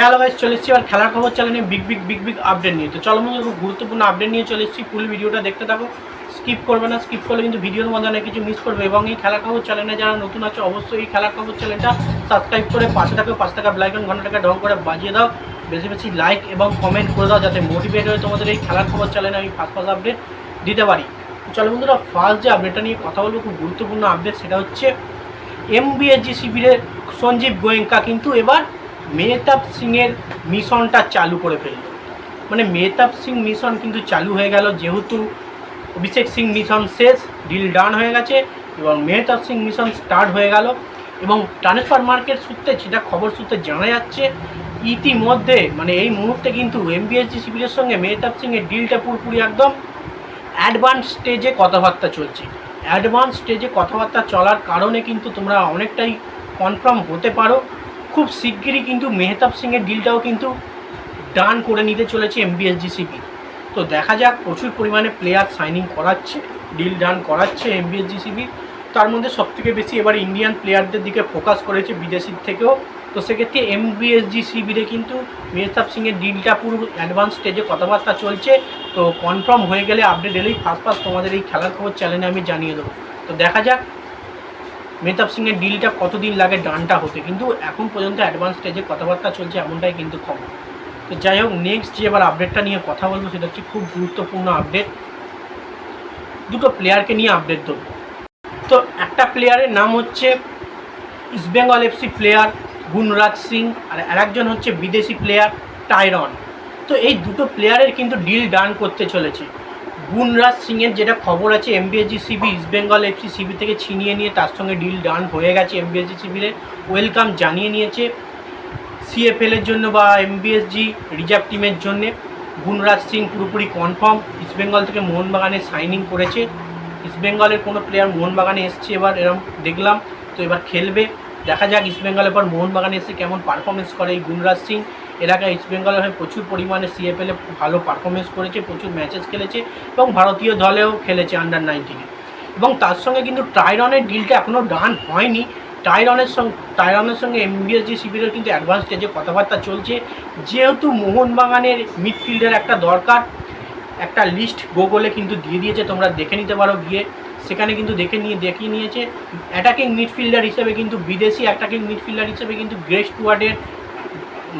Hello guys চলে এসেছি এবার খেলার খবর চ্যানেলে big big big big update নিয়ে। তো চলো খুব গুরুত্বপূর্ণ আপডেট নিয়ে চলে এসেছি। ফুল ভিডিওটা দেখতে থাকো। স্কিপ করবে না স্কিপ করলে কিন্তু ভিডিওর মধ্যে অনেক কিছু মিস করবে। এবং এই খেলার খবর চ্যানেলে যারা নতুন আছে, অবশ্যই এই খেলার খবর চ্যানেলটা সাবস্ক্রাইব করে পাশে থাকো। পাশে থাকা ব্লাইকন ঘন্টাটাকে ঢং করে বাজিয়ে দাও। বেশি বেশি লাইক এবং কমেন্ট করে দাও, যাতে মোটিভেট হয়ে তোমাদের এই খেলার খবর চ্যানেলে আমি ফার্স্ট ফার্স্ট আপডেট দিতে পারি। চলো বন্ধুরা ফার্স্ট যে আপডেটটা নিয়ে কথা বলব, খুব গুরুত্বপূর্ণ আপডেট সেটা হচ্ছে এমবিএসজি শিবিরের সঞ্জীব গোয়েঙ্কা। কিন্তু এবার মেহতাব সিংয়ের মিশনটা চালু করে ফেলল। মানে মেহতাব সিং মিশন কিন্তু চালু হয়ে গেল, যেহেতু অভিষেক সিং মিশন শেষ ডিল ডান হয়ে গেছে, এবং মেহতাব সিং মিশন স্টার্ট হয়ে গেল, এবং ট্রান্সফার মার্কেট সূত্রে যেটা খবর সূত্রে জানা যাচ্ছে, ইতিমধ্যে মানে এই মুহূর্তে কিন্তু এমবিএসজি শিবিরের সঙ্গে মেহতাব সিংয়ের ডিলটা পুরোপুরি একদম অ্যাডভান্স স্টেজে কথাবার্তা চলছে। অ্যাডভান্স স্টেজে কথাবার্তা চলার কারণে কিন্তু তোমরা অনেকটাই কনফার্ম হতে পারো। খুব শিগগিরই কিন্তু মেহতাব সিংয়ের ডিলটাও কিন্তু ডান করে নিতে চলেছে এমবিএসজিসিবি তো দেখা যাক, প্রচুর পরিমাণে প্লেয়ার সাইনিং করাচ্ছে ডিল ডান করাচ্ছে এমবিএসজিসিবি তার মধ্যে সবথেকে বেশি এবার ইন্ডিয়ান প্লেয়ারদের দিকে ফোকাস করেছে বিদেশির থেকেও। তো সেক্ষেত্রে এমবিএসজি শিবিরে কিন্তু মেহতাব সিংয়ের ডিলটা পুরো অ্যাডভান্স স্টেজে কথাবার্তা চলছে। তো কনফার্ম হয়ে গেলে আপডেট এলেই ফার্স্ট ফার্স্ট তোমাদের এই খেলার খবর চ্যানেলে আমি জানিয়ে দেবো। তো দেখা যাক মেহতাব সিংয়ের ডিলটা কতদিন লাগে, ডানটা হতে। কিন্তু এখন পর্যন্ত অ্যাডভান্স স্টেজে কথাবার্তা চলছে এমনটাই কিন্তু খবর। তো যাই হোক নেক্সট যে এবার আপডেটটা নিয়ে কথা বলব, সেটা হচ্ছে খুব গুরুত্বপূর্ণ আপডেট দুটো প্লেয়ারকে নিয়ে আপডেট দেবো। তো একটা প্লেয়ারের নাম হচ্ছে ইস্টবেঙ্গল এফসি প্লেয়ার গুণরাজ সিং আর আরেকজন হচ্ছে বিদেশি প্লেয়ার টাইরন তো এই দুটো প্লেয়ারের কিন্তু ডিল ডান করতে চলেছে। গুণরাজ সিংয়ের যেটা খবর আছে এমবিএসজি সিবি ইস্টবেঙ্গল এফসি সিবি থেকে ছিনিয়ে নিয়ে তার সঙ্গে ডিল ডান হয়ে গেছে। এমবিএসজি সিবিরে ওয়েলকাম জানিয়ে নিয়েছে সিএফএলের জন্য বা এমবিএসজি রিজার্ভ টিমের জন্য। গুণরাজ সিং পুরোপুরি কনফার্ম ইস্টবেঙ্গল থেকে মোহনবাগানে সাইনিং করেছে। ইস্টবেঙ্গলের কোনো প্লেয়ার মোহনবাগানে এসছে, এবার এরম দেখলাম। তো এবার খেলবে। দেখা যাক ইস্টবেঙ্গলের পর মোহনবাগানে এসে কেমন পারফরমেন্স করে এই গুণরাজ সিং। এলাকায় ইস্টবেঙ্গলের হয়ে প্রচুর পরিমাণে সিএফএলে ভালো পারফরমেন্স করেছে, প্রচুর ম্যাচেস খেলেছে এবং ভারতীয় দলেও খেলেছে আন্ডার নাইনটিনে এবং তার সঙ্গে কিন্তু টাইরনের ডিলটা এখনও ডান হয়নি। টাইরনের সঙ্গে টাইরনের সঙ্গে এমবিএসজি শিবিরের কিন্তু অ্যাডভান্স স্টেজে কথাবার্তা চলছে। যেহেতু মোহনবাগানের মিডফিল্ডের একটা দরকার, একটা লিস্ট গুগলে কিন্তু দিয়ে দিয়েছে, তোমরা দেখে নিতে পারো গিয়ে। সেখানে কিন্তু দেখে নিয়ে, দেখিয়ে নিয়েছে। অ্যাটাকিং মিডফিল্ডার হিসেবে কিন্তু বিদেশি অ্যাটাকিং মিডফিল্ডার হিসেবে কিন্তু গ্রেস টুয়ার্ডের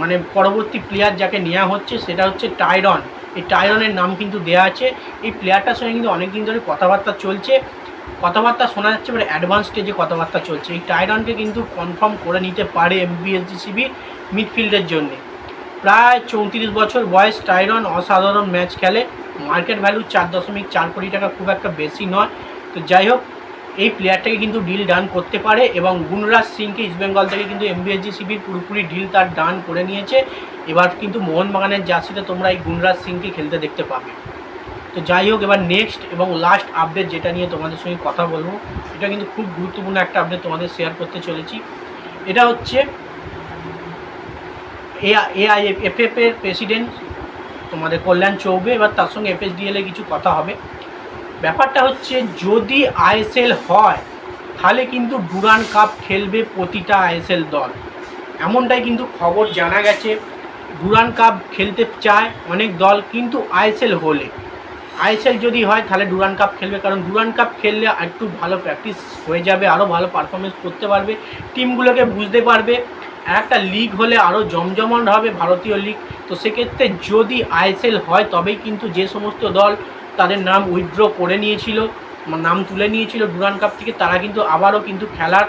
মানে পরবর্তী প্লেয়ার যাকে নেওয়া হচ্ছে, সেটা হচ্ছে টাইরন এই টাইরনের নাম কিন্তু দেওয়া আছে। এই প্লেয়ারটার সঙ্গে কিন্তু অনেক দিন ধরে কথাবার্তা চলছে। কথাবার্তা শোনা যাচ্ছে, এবার অ্যাডভান্স স্টেজে কথাবার্তা চলছে। এই টাইরনকে কিন্তু কনফার্ম করে নিতে পারে এমবিএসজিসিবি মিডফিল্ডের জন্য। প্রায় চৌত্রিশ বছর বয়স টাইরন অসাধারণ ম্যাচ খেলে। মার্কেট ভ্যালু চার দশমিক চার কোটি টাকা খুব একটা বেশি নয়। তো যাই হোক, এই প্লেয়ারটাকে কিন্তু ডিল ডান করতে পারে এবং গুণরাজ সিংকে ইস্টবেঙ্গল থেকে কিন্তু এমবিএসজি শিবির পুরোপুরি ডিল তার ডান করে নিয়েছে। এবার কিন্তু মোহনবাগানের জার্সিতে তোমরা এই গুণরাজ সিংকে খেলতে দেখতে পাবে। তো যাই হোক, এবার নেক্সট এবং লাস্ট আপডেট যেটা নিয়ে তোমাদের সঙ্গে কথা বলব, এটা কিন্তু খুব গুরুত্বপূর্ণ একটা আপডেট তোমাদের শেয়ার করতে চলেছি। এটা হচ্ছে এআইএফএফ এর প্রেসিডেন্ট তোমাদের কল্যাণ চৌবে, এবার তার সঙ্গে এফএসডিএল কিছু কথা হবে। ব্যাপারটা হচ্ছে যদি আইএসএল হয়, তাহলে কিন্তু ডুরান কাপ খেলবে প্রতিটা আইএসএল দল। এমনটাই কিন্তু খবর জানা গেছে। ডুরান কাপ খেলতে চায় অনেক দল, কিন্তু আইএসএল হলে। আইএসএল যদি হয়, তাহলে ডুরান কাপ খেলবে। কারণ ডুরান কাপ খেললে একটু ভালো প্র্যাকটিস হয়ে যাবে আরও ভালো পারফরমেন্স করতে পারবে। টিমগুলোকে বুঝতে পারবে। একটা লিগ হলে আরও জমজমাট হবে ভারতীয় লিগ তো সেক্ষেত্রে যদি আইএসএল হয়, তবেই কিন্তু যে সমস্ত দল তাদের নাম উইথড্র করে নিয়েছিল, নাম তুলে নিয়েছিল ডুরান কাপ থেকে, তারা কিন্তু আবারও কিন্তু খেলার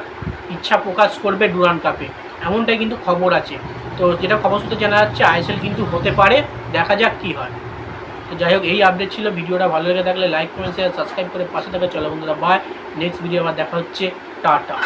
ইচ্ছা প্রকাশ করবে ডুরান কাপে। এমনটাই কিন্তু খবর আছে। তো যেটা খবর সূত্রে জানা যাচ্ছে, আইএসএল কিন্তু হতে পারে, দেখা যাক কী হয়। তো যাই হোক, এই আপডেট ছিল। ভিডিওটা ভালো লেগে থাকলে লাইক কমেন্ট শেয়ার সাবস্ক্রাইব করে পাশে থাকা চলো বন্ধুরা বাই নেক্সট ভিডিও আবার দেখা হচ্ছে। টাটা।